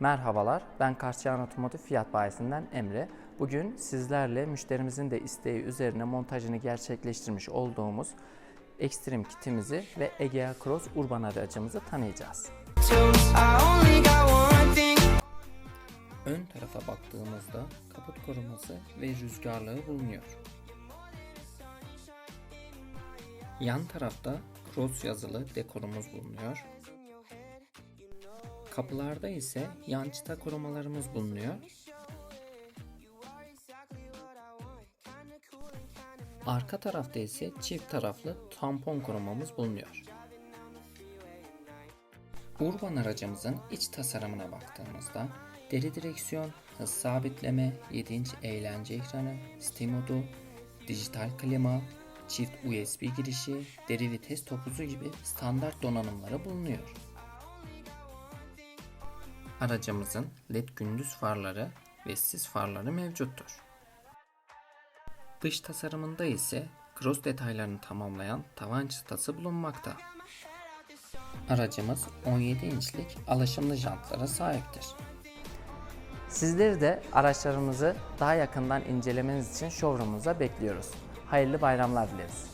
Merhabalar, ben Karşıyan Otomotiv Fiyat Bayisi'nden Emre. Bugün sizlerle müşterimizin de isteği üzerine montajını gerçekleştirmiş olduğumuz Extreme kitimizi ve Egea Cross Urban aracımızı tanıyacağız. Ön tarafa baktığımızda kaput koruması ve rüzgarlığı bulunuyor. Yan tarafta Cross yazılı dekorumuz bulunuyor. Kapılarda ise yan çıta korumalarımız bulunuyor. Arka tarafta ise çift taraflı tampon korumamız bulunuyor. Urban aracımızın iç tasarımına baktığımızda deri direksiyon, hız sabitleme, 7 inç eğlence ekranı, site modu, dijital klima, çift USB girişi, deri vites topuzu gibi standart donanımları bulunuyor. Aracımızın led gündüz farları ve sis farları mevcuttur. Dış tasarımında ise cross detaylarını tamamlayan tavan çıtası bulunmakta. Aracımız 17 inçlik alaşımlı jantlara sahiptir. Sizleri de araçlarımızı daha yakından incelemeniz için showroom'umuza bekliyoruz. Hayırlı bayramlar dileriz.